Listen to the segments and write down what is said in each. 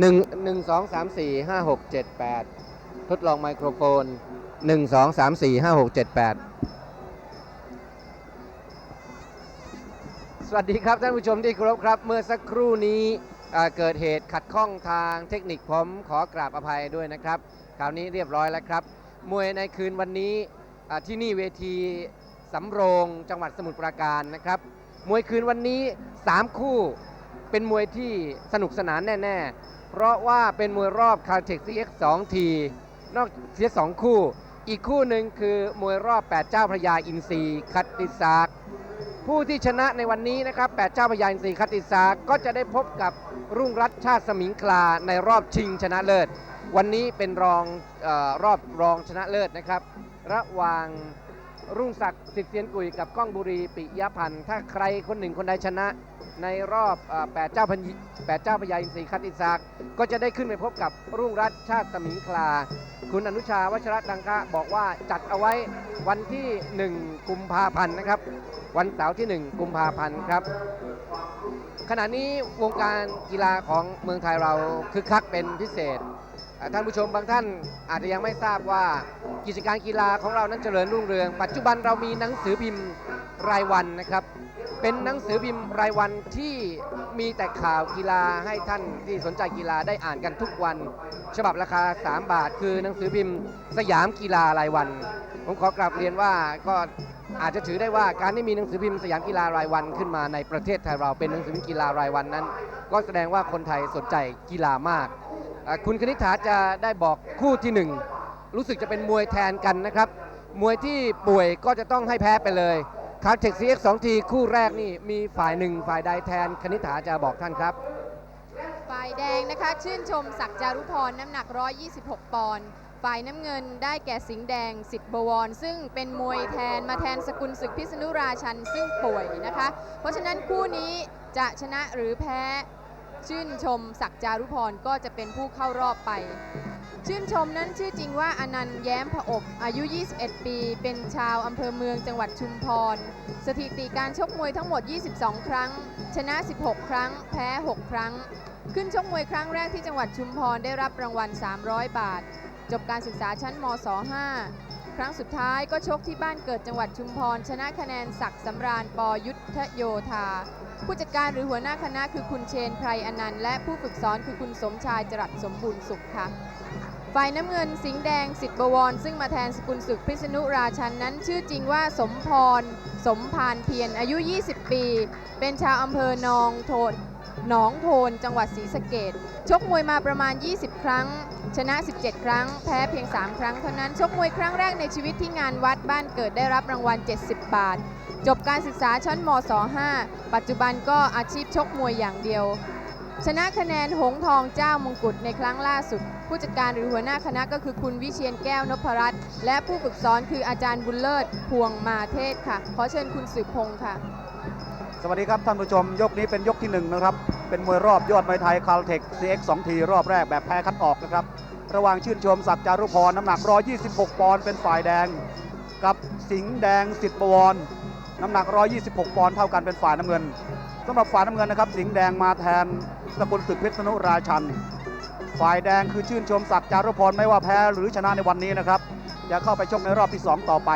หนึ่งหนึ่งสองสามสี่ห้าหกเจ็ดแปดทดลองไมโครโฟนหนึ่งสองสามสี่ห้าหกเจ็ดแปดสวัสดีครับท่านผู้ชมที่เคารพครับ เมื่อสักครู่นี้เกิดเหตุขัดข้องทางเทคนิคผมขอกราบอภัยด้วยนะครับ คราวนี้เรียบร้อยแล้วครับ มวยในคืนวันนี้ที่นี่เวทีสำโรงจังหวัดสมุทรปราการนะครับ มวยคืนวันนี้ 3 คู่เป็นมวยที่สนุกสนานแน่ ๆ เพราะว่าเป็นมวยรอบคาเทค CX 2ทีนอกเสียสองคู่ อีกคู่หนึ่งคือมวยรอบ 8 เจ้าพระยาอินทรีคัตติสากผู้ที่ชนะในวันนี้นะครับ 8 เจ้าพระยาอินทรีคัตติสากก็จะได้พบกับรุ่งรัตชาติสมิงคลาในรอบชิงชนะเลิศ วันนี้เป็นรองออรอบรองชนะเลิศนะครับ ระหว่างรุ่งศักดิ์สิทธิ์เซียนกุยกับก้องบุรีปิยพันธ์ถ้าใครคนหนึ่งคนใดชนะ ในรอบ8เจ้าพันย8เจ้าพญาอินทรีคัตติสากก็จะได้ขึ้นไปพบกับรุ่งรัตน์ชาติสมิงคลา คุณอนุชาวัชรดังคะบอกว่าจัดเอาไว้วันที่ 1 กุมภาพันธ์นะครับ วันเสาร์ที่ 1 กุมภาพันธ์ครับ ขณะนี้วงการกีฬาของเมืองไทยเราคึกคักเป็นพิเศษท่านผู้ชมบางท่านอาจจะยังไม่ทราบว่ากิจการกีฬาของเรานั้นเจริญรุ่งเรือง ปัจจุบันเรามีหนังสือพิมพ์รายวันนะครับ เป็นหนังสือพิมพ์รายวันที่มีแต่ข่าวกีฬาให้ท่านที่สนใจกีฬาได้อ่านกันทุกวัน ฉบับราคา 3 บาท คือหนังสือพิมพ์สยามกีฬารายวัน ผมขอกราบเรียนว่าก็อาจจะถือได้ว่าการที่มีหนังสือพิมพ์สยามกีฬารายวันขึ้นมาในประเทศไทยเราเป็นหนังสือพิมพ์กีฬารายวันนั้น ก็แสดงว่าคนไทยสนใจกีฬามาก คุณคณิษฐาจะได้บอกคู่ที่หนึ่งรู้สึกจะเป็นมวยแทนกันนะครับ มวยที่ป่วยก็จะต้องให้แพ้ไปเลย คาร์เทคซีเอ็กสองทีคู่แรกนี่มีฝ่ายหนึ่งฝ่ายใดแทนคณิษฐาจะบอกท่านครับ ฝ่ายแดงนะคะชื่นชมศักดิ์จารุพรน้ำหนัก 126 ปอนด์ฝ่ายน้ำเงินได้แก่สิงห์แดงสิทธิ์บวร ซึ่งเป็นมวยแทนมาแทนสกุลศึกพิษณุราชันซึ่งป่วยนะคะ เพราะฉะนั้นคู่นี้จะชนะหรือแพ้ชื่นชมศักดิ์จารุพรก็จะเป็นผู้เข้ารอบไป ชื่นชมนั้นชื่อจริงว่าอนันต์แย้มผอบอายุ 21 ปี เป็นชาวอำเภอเมืองจังหวัดชุมพร สถิติการชกมวยทั้งหมด 22 ครั้ง ชนะ 16 ครั้ง แพ้ 6 ครั้ง ขึ้นชกมวยครั้งแรกที่จังหวัดชุมพรได้รับรางวัล 300 บาท จบการศึกษาชั้นมศ5ครั้งสุดท้ายก็ชกที่บ้านเกิดจังหวัดชุมพร ชนะคะแนนศักดิ์สำราญปอยุทธโยธา ผู้จัดการหรือหัวหน้าคณะคือคุณเชนไพรอนันต์และผู้ฝึกสอนคือคุณสมชายจรัสสมบูรณ์สุขค่ะฝ่ายน้ำเงินสิงห์แดงสิทธิ์บวร ซึ่งมาแทนสกุลศึกพิษณุราชันนั้น ชื่อจริงว่าสมพร สมพานเพียรอายุ 20 ปี เป็นชาวอำเภอนองโทน หนองโทนจังหวัดศรีสะเกดชกมวยมาประมาณ 20 ครั้ง ชนะ 17 ครั้ง แพ้เพียง 3 ครั้งเท่านั้น ชกมวยครั้งแรกในชีวิตที่งานวัดบ้านเกิดได้รับรางวัล 70 บาท จบการศึกษาชั้นมศ5ปัจจุบันก็อาชีพชกมวยอย่างเดียว ชนะคะแนนหงทองเจ้ามงกุฎในครั้งล่าสุด ผู้จัดการหรือหัวหน้าคณะก็คือคุณวิเชียนแก้วนพรัตน์และผู้ฝึกสอนคืออาจารย์บุญเลิศพวงมาเทศค่ะ ขอเชิญคุณสืบพงศ์ค่ะ วัสดีครับท่านผู้ชมยกนี้เป็นยกที่หนึ่งนะครับเป็นมวยรอบยอดมวยไทยคาลเทค CX 2ทีรอบแรกแบบแพ้คัดออกนะครับระหว่างชื่นชมศักดิ์จารุพรน้ำหนัก 126 ปอนด์เป็นฝ่ายแดง กับสิงห์แดงสิทธิ์บวรน้ำหนัก 126 ปอนด์เท่ากันเป็นฝ่ายน้ำเงินสำหรับฝ่ายน้ำเงินนะครับสิงห์แดงมาแทนสกุลศึกเพชรนุราชัน ฝ่ายแดงคือชื่นชมศักดิ์จารุพรไม่ว่าแพ้หรือชนะในวันนี้นะครับจะเข้าไปชกในรอบที่ 2 ต่อไป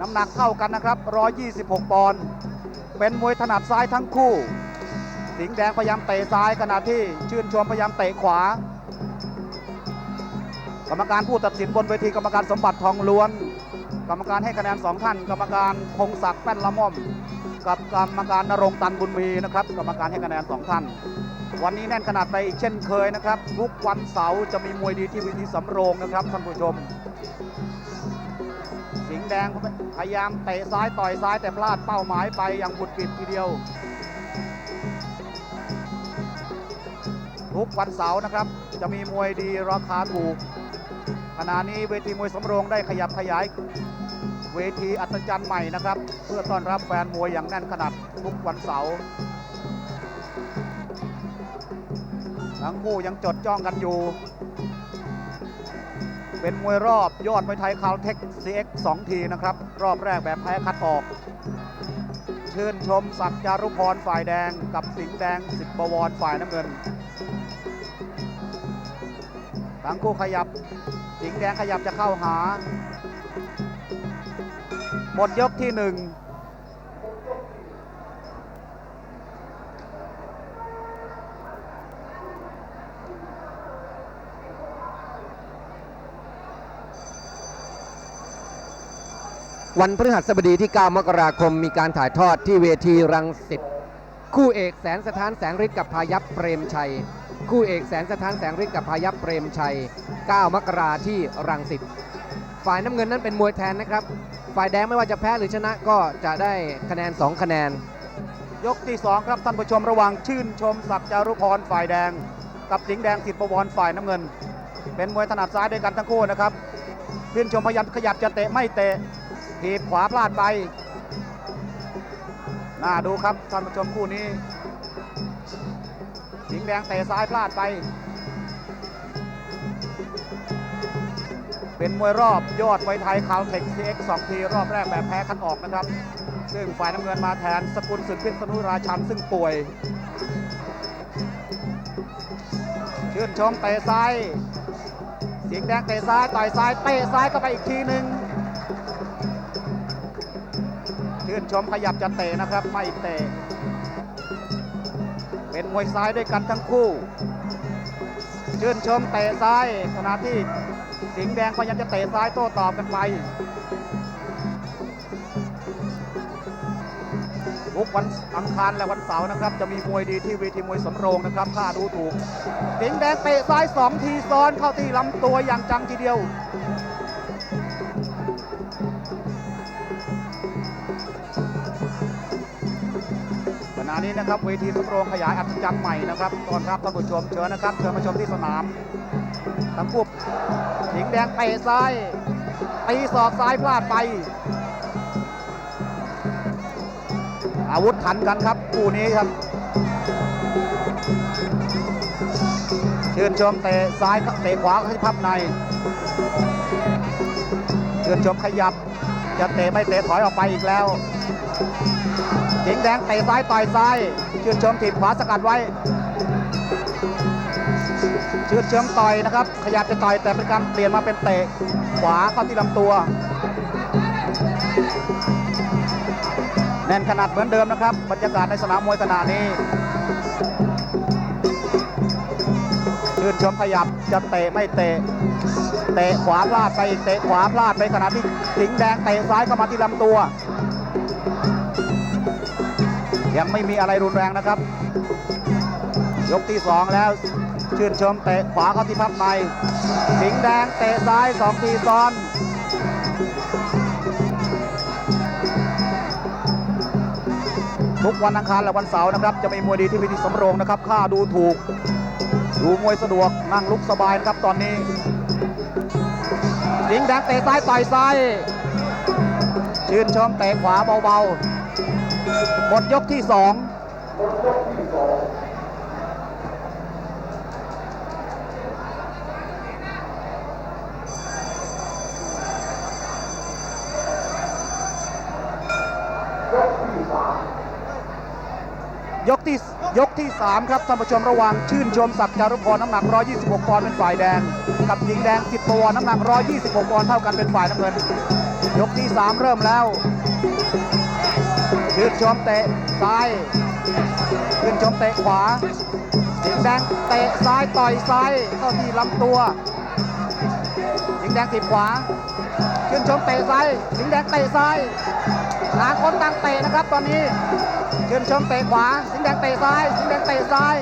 น้ำหนักเท่ากันนะครับ 126 ปอนด์ เป็นมวยถนัดซ้ายทั้งคู่ สิงห์แดงพยายามเตะซ้ายขณะที่ชื่นชมพยายามเตะขวา กรรมการผู้ตัดสินบนเวทีกรรมการสมบัติทองล้วน กรรมการให้คะแนนสองท่าน กรรมการพงศักดิ์แป้นละม่อม กับกรรมการนรงตันบุญมีนะครับ กรรมการให้คะแนนสองท่าน วันนี้แน่นขนาดไปอีกเช่นเคยนะครับ ทุกวันเสาร์จะมีมวยดีที่เวิธีสำโรงนะครับท่านผู้ชม แดงพยายามเตะซ้ายต่อยซ้ายแต่พลาดเป้าหมายไปอย่างบุดบิดทีเดียว ทุกวันเสาร์นะครับ จะมีมวยดีราคาถูกขณะนี้เวทีมวยสำโรงได้ขยับขยาย เวทีอัศจรรย์ใหม่นะครับ เพื่อต้อนรับแฟนมวยอย่างแน่นขนาดทุกวันเสาร์ทั้งคู่ยังจดจ้องกันอยู่ เป็นมวยรอบยอดมวยไทยคาวเทค CX 2 ทีนะครับ รอบแรกแบบแพ้คัดออก ชื่นชมศักดิ์จารุพรฝ่ายแดงกับสิงห์แดงสิทธิ์บวรฝ่ายน้ำเงินทั้งคู่ขยับ สิงห์แดงขยับจะเข้าหา หมดยกที่หนึ่ง วันพฤหัสบดีที่ 9 มกราคมมีการถ่ายทอดที่เวทีรังสิตคู่เอกแสนสถานแสงฤทธิ์กับพายัพเปรมชัย คู่เอกแสนสถานแสงฤทธิ์กับพายัพเปรมชัย 9 มกราที่รังสิตฝ่ายน้ำเงินนั้นเป็นมวยแทนนะครับ ฝ่ายแดงไม่ว่าจะแพ้หรือชนะก็จะได้คะแนน 2 คะแนน ยกที่ 2 ครับท่านผู้ชมระว่างชื่นชมศักดิ์จารุพรฝ่ายแดง กับสิงห์แดงสิทธิ์ประวรฝ่ายน้ำเงิน เป็นมวยถนัดซ้ายด้วยกันทั้งคู่นะครับชื่นชมพยายามขยับจะเตะไม่เตะ ถีบขวาพลาดไป น่าดูครับท่านผู้ชมคู่นี้ สิงแดงเตะซ้ายพลาดไป เป็นมวยรอบยอดไวไทยคาวเทค CX 2ทีรอบแรกแบบแพ้คัดออกนะครับ ซึ่งฝ่ายน้ำเงินมาแทนสกุลศึกพิษณุราชันซึ่งป่วย ชื่นชมเตะซ้าย สิงแดงเตะซ้ายต่อยซ้ายเตะซ้ายเข้าไปอีกทีหนึ่ง ชื่นชมขยับจะเตะนะครับ ไม่เตะ เป็นมวยซ้ายด้วยกันทั้งคู่ ชื่นชมเตะซ้ายขณะที่สิงห์แดงพยายามจะเตะซ้ายโต้ตอบกันไปทุกวันอังคารและวันเสาร์นะครับ จะมีมวยดีที่เวทีมวยสำโรงนะครับถ้าดูถูก สิงห์แดงเตะซ้ายสองทีซ้อนเข้าที่ลำตัวอย่างจังทีเดียว ณะนี้นะครับเวทีสำโรงขยายอัศจรรย์ใหม่นะครับตอนรับท่านผู้ชมเชิญนะครับเชิญมาชมที่สนามทั้งคู่สิงแดงเตะซ้ายตีศอกซ้ายพลาดไป อาวุธทันกันครับคู่นี้ครับเชื่นชมเตะซ้ายเตะขวาให้พับในเชื่นชมขยับจะเตะไม่เตะถอยออกไปอีกแล้ว สิงห์แดงเตะซ้ายต่อยซ้าย ชื่นชมถีบขวาสกัดไว้ ชื่นชมต่อยนะครับ ขยับจะต่อยแต่เป็นการเปลี่ยนมาเป็นเตะขวาเข้าที่ลำตัว แน่นขนาดเหมือนเดิมนะครับ บรรยากาศในสนามมวยขนาดนี้ ชื่นชมขยับจะเตะไม่เตะเตะขวาพลาดไปอีกเตะขวาพลาดไปขณะที่สิงห์แดงเตะซ้ายเข้ามาที่ลำตัว ยังไม่มีอะไรรุนแรงนะครับ ยกที่สองแล้ว ชื่นชมเตะขวาเข้าที่พับในสิงห์แดงเตะซ้ายสองทีซ้อนทุกวันอังคารและวันเสาร์นะครับ จะมีมวยดีที่วิธีสำโรงนะครับค่าดูถูก ดูมวยสะดวกนั่งลุกสบายนะครับตอนนี้สิงห์แดงเตะซ้ายต่อยซ้าย ชื่นชมเตะขวาเบาๆ หมดยกที่สองยกที่ยกที่ 3 ครับท่านผู้ชมระหว่างชื่นชมศักดิ์จารุพรน้ำหนัก 126 ปอนด์เป็นฝ่ายแดง กับหญิงแดง 10ปอนด์น้ำหนัก 126 ปอนด์เท่ากันเป็นฝ่ายน้ำเงิน ยกที่ 3 เริ่มแล้ว ชื่นชมเตะซ้ายชื่นชมเตะขวาหญิงแดงเตะซ้ายต่อยซ้ายเข้าที่ลำตัวหญิงแดงถีบขวาชื่นชมเตะซ้ายหญิงแดงเตะซ้ายต่างคนต่างเตะนะครับตอนนี้ชื่นชมเตะขวา สิงห์แดงเตะซ้ายสิงห์แดงเตะซ้าย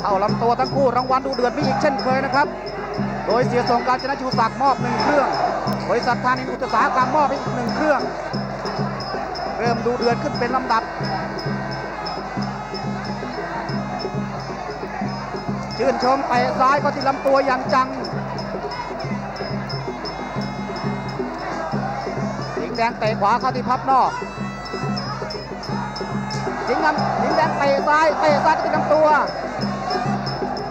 เข้าลำตัวทั้งคู่รางวัลดูเดือดมีอีกเช่นเคยนะครับ โดยเสียทรงการชนะชูศักดิ์มอบหนึ่งเครื่องบริษัทธานินอุตสาหกรรมมอบอีกหนึ่งเครื่อง เริ่มดูเดือดขึ้นเป็นลำดับ ชื่นชมเตะซ้ายก็ที่ลำตัวอย่างจังสิงแดงเตะขวาเข้าที่พับนอกสิงห์ดำสิงห์แดงเตะซ้ายเตะซ้ายที่ลำตัว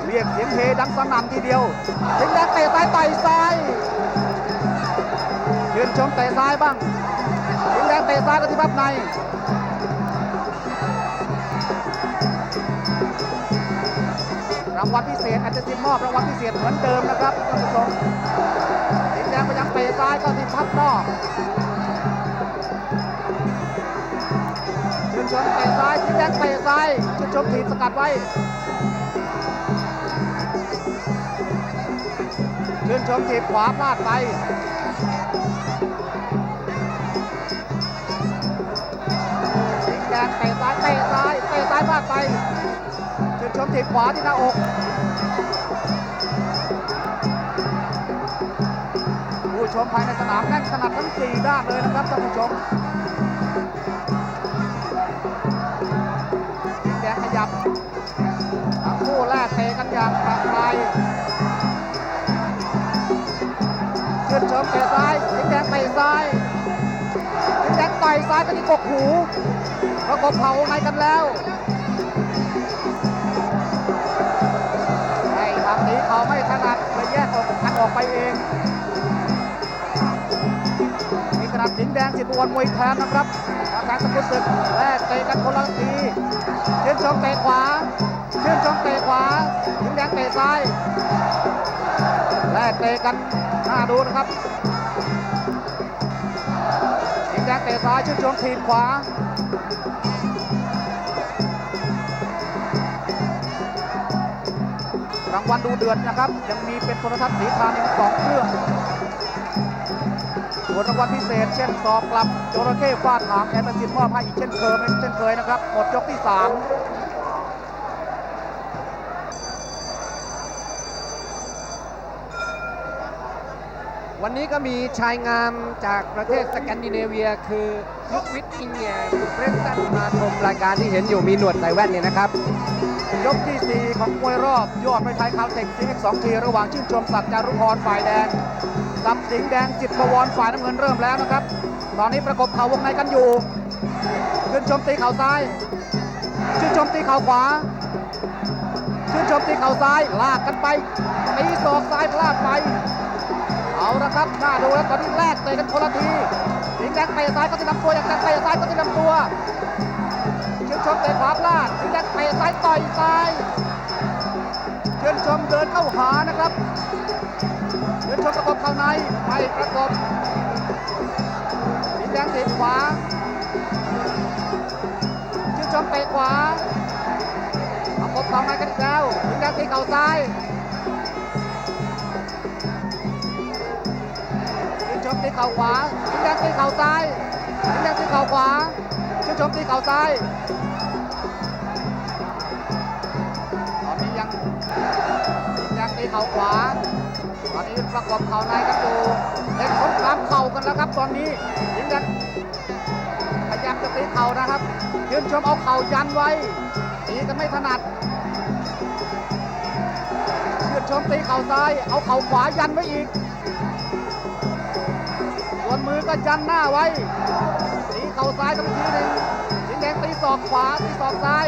เรียกเสียงเฮดังสนั่นทีเดียว สิงห์แดงเตะซ้ายต่อยซ้ายยืนชมเตะซ้ายบ้าง สิงห์แดงเตะซ้ายก็ที่พับในรางวัลพิเศษอาจจะสินมอบรางวัลพิเศษเหมือนเดิมนะครับท่านผู้ชมสิงห์แดงพยายามเตะซ้ายเข้าที่พับนอกชื่นชมเตะซ้ายสิงห์แดงเตะซ้ายชื่นชมถีบสกัดไว้ชื่นชมถีบขวาพลาดไป แดงเตะซ้ายเตะซ้ายเตะซ้ายพลาดไปชื่นชมถีบขวาที่หน้าอกผู้ชมภายในสนามแน่นขนาดทั้ง4ด้านเลยนะครับท่านผู้ชมแดงขยับทั้งคู่แรกเตะกันอย่างประไยชื่นชมเตะซ้ายสิงแดงเตะซ้ายสิงแดงต่อยซ้ายก็ที่กกหู ประกบเผาในกันแล้วไอ้ทางนี้เขาไม่ถนัดเลยแยกออกกันออกไปเองมีขนาดสิงแดงสิบวนมวยแทนนะครับอาการสกุลศึกแรกเตะกันคนละทีเชื่นชมเตะขวาเชื่นชมเตะขวาสิงแดงเตะซ้ายแรกเตะกันน่าดูนะครับสิงแดงเตะซ้ายชื่นชมทีมขวา รางวัลดูเดือดนะครับ ยังมีเป็นโทรทัศน์สีทานอีกสองเครื่องส่วนรางวัลพิเศษ เช่นสอบกลับจระเข้ฟาดหางแอนตาซินมอบให้อีกเช่นเคยเช่นเคยนะครับ หมดยกที่สาม วันนี้ก็มีชายงามจากประเทศสแกนดิเนเวีย คือลุกวิทอิงแงเบรสตันมาชมรายการที่เห็นอยู่มีหนวดใส่แว่นเนี่ยนะครับ ยกทีสี่4 ของมวยรอบ ยอดมวยไทยคาวเทคซีเอ็กสองทีระหว่างชื่นชมศักดิ์จารุพรฝ่ายแดงกับสิงห์แดงจิตประวรฝ่ายน้ำเงินเริ่มแล้วนะครับ ตอนนี้ประกบเข่าวงในกันอยู่ชื่นชมตีเข่าซ้าย ชื่นชมตีเข่าขวา ชื่นชมตีเข่าซ้ายลากกันไปตีศอกซ้ายพลาดไป เอาละครับน่าดูแล้วตอนนี้แลกเตะกันคนละทีสิงแดงเตะซ้ายก็จะนำตัวอย่างแดงเตะซ้ายก็จะนำตัวเชื่นชมเตะขวาพลาดสิงแดงเตะซ้ายต่อยซ้ายเชื่นชมเดินเข้าหานะครับเชื่นชมประกบเข้าในไม่ประกบสิงแดงเตะขวาเชื่นชมเตะขวาประกบเข้าในกันอีกแล้วสิงแดงเตะเข่าซ้าย เข่าขวาสิงห์แดงตีเข่าซ้ายสิงห์แดงตีเข่าขวาชื่นชมตีเข่าซ้าย ตอนนี้ยังยังตีเข่าขวา ตอนนี้ประกบเข่าในกันอยู่เล่นสงครามเข่ากันแล้วครับ ตอนนี้ยิงกันพยายามจะตีเข่านะครับยืนชมเอาเข่ายันไว้ตีกันไม่ถนัดยืนชมตีเข่าซ้าย เอาเข่าขวายันไว้อีก ส่วนมือก็ยันหน้าไว้ตีเข่าซ้ายกันอีทีหนึ่งสิงแดงตีศอกขวาตีศอกซ้าย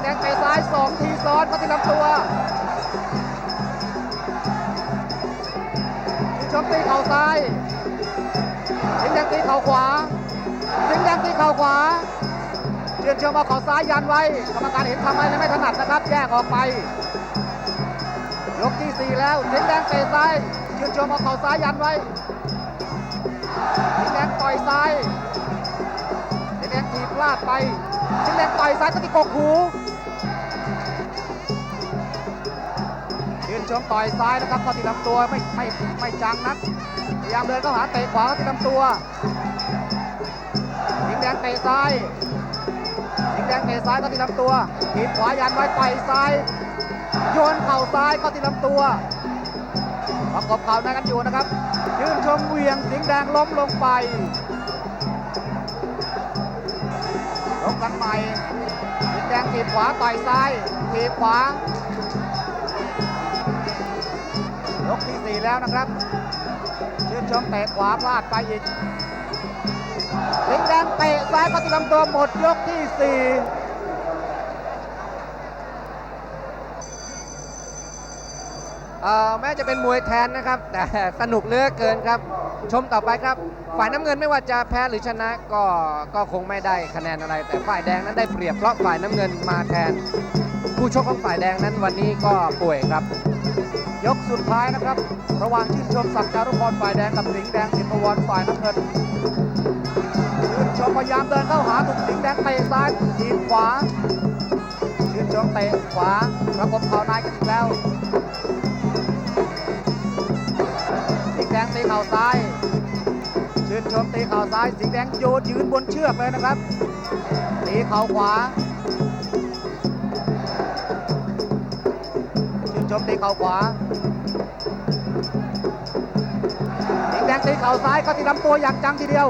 แดงเตะซ้ายสองทีซ้อนมาที่ลำตัวชมตีเข่าซ้ายสิงแดงตีเข่าขวาสิงแดงตีเข่าขวาเชื่อนเชมเอาเข่าซ้ายยันไว้กรรมการเห็นทำไมไม่ถนัดนะครับ แยกออกไป ยกที่สี่แล้วสิงแดงเตะซ้ายเชื่อนชมเอาเข่าซ้ายยันไว้สิงแดงต่อยซ้ายสิงแดงถีบพลาดไปสิงแดงต่อยซ้ายก็ที่กกหูยืนชมต่อยซ้ายนะครับเข้าที่ลำตัวไม่ไม่ไม่จังนักพยายามเดินเข้าหาเตะขวาเข้าที่ลำตัวสิงแดงเตะซ้ายสิงแดงเตะซ้ายเข้าที่ลำตัวถีบขวายันไว้ต่อยซ้าย โยนเข่าซ้ายเข้าที่ลำตัวประกบเข่าน้นกันอยู่นะครับ ยื่นชมเวียงสิงแดงล้มลงไปลงกันใหม่สิงแดงขีบขวาต่อยซ้ายขีบขวายกที่ 4 แล้วนะครับชื่นชมเตะขวาพลาดไปอีกสิงแดงเตะซ้ายเข้าที่ลำตัวหมดยกที่ 4 แม้จะเป็นมวยแทนนะครับ แต่สนุกเลือเกินครับ ชมต่อไปครับ ฝ่ายน้ำเงินไม่ว่าจะแพ้หรือชนะก็ก็คงไม่ได้คะแนนอะไร แต่ฝ่ายแดงนั้นได้เปรียบเพราะฝ่ายน้ำเงินมาแทน ผู้ชกของฝ่ายแดงนั้นวันนี้ก็ป่วยครับ ยกสุดท้ายนะครับ ระหว่างชื่นชมศักดิ์จารุพรฝ่ายแดงกับสิงห์แดงสิงห์ประวรฝ่ายน้ำเงินชื่นชมพยายามเดินเข้าหาถูกสิงห์แดงเตะซ้ายทีบขวาชื่นชมเตะขวาประกบเข่าในกันอีกแล้ว งห์แดงตีเข่าซ้าย ชื่นชมตีเข่าซ้าย สิงห์แดงโยนยืนบนเชือกเลยนะครับ ตีเข่าขวา ชื่นชมตีเข่าขวา สิงห์แดงตีเข่าซ้ายเข้าที่ลำตัวอย่างจังทีเดียว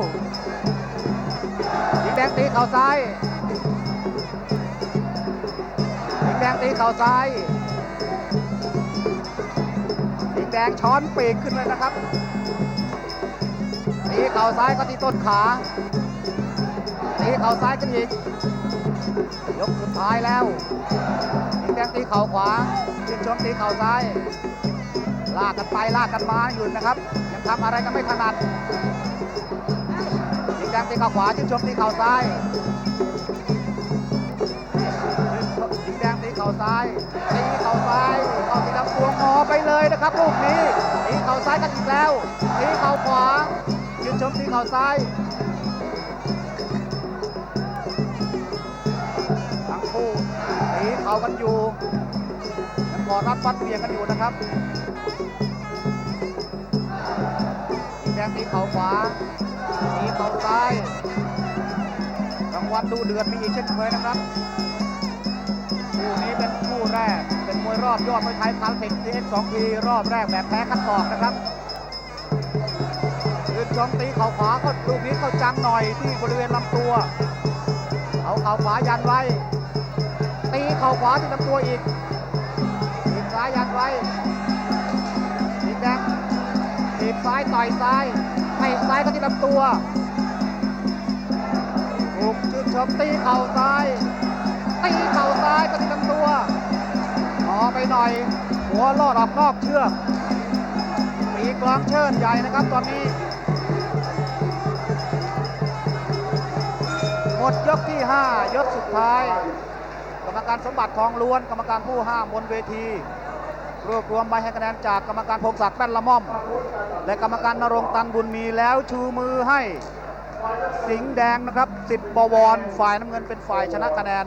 สิงห์แดงตีเข่าซ้าย สิงห์แดงตีเข่าซ้าย ดงช้อนปีกขึ้นเลยนะครับตีเข่าซ้ายก็ที่ต้นขาตีเข่าซ้ายกันอีกยกสุดท้ายแล้วสิงแดงตีเข่าขวาชื่นชมตีเข่าซ้าย ลากกันไปลากกันมาอยู่นะครับ ยังทำอะไรกันไม่ถนัดยิงแดงตีเข่าขวาชื่นชมตีเข่าซ้ายยิงแดงตีเข่าซ้ายตีเข่าซ้าย หัวงอไปเลยนะครับลูกนี้ตีเข่าซ้ายกันอีกแล้วตีเข่าขวาชื่นชมตีเข่าซ้ายทั้งคู่ตีเข่ากันอยู่ยังกอรัดฟัดเบียงกันอยู่นะครับสีแดงตีเข่าขวาตีเข่าซ้ายรางวัลดูเดือดมีอีกเช่นเคยนะครับคู่นี้เป็นคู่แรก เป็นมวยรอบยอดมวยไทยคาร์เทคซีเอ็กสองทีรอบแรกแบบแพ้คัดออกนะครับยืนชมตีเข่าขวาเขาลูกนี้เขาจังหน่อยที่บริเวณลำตัว เอาเข่าขวายันไว้ ตีเข่าขวาที่ลำตัวอีกอีซ้ายยันไว้สีแดงถีซ้ายต่อยซ้ายเตะซ้ายก็ที่ลำตัวถูกชื่นชมตีเข่าซ้ายตีเข่าซ้ายก็ที่ลำตัว อไปหน่อย หัวลอดออกนอกเชือกปีกลางเชิญใหญ่นะครับตอนนี้หมดยกที่ 5 ยกสุดท้าย กรรมการสมบัติทองล้วน กรรมการผู้ห้ามบนเวทีรวบรวมใบให้คะแนนจากกรรมการพงศักดิ์แป้นละม่อม และกรรมการนรงตันบุญมีแล้วชูมือให้สิงห์แดงนะครับสิทธิ์บวรฝ่ายน้ำเงินเป็นฝ่ายชนะคะแนน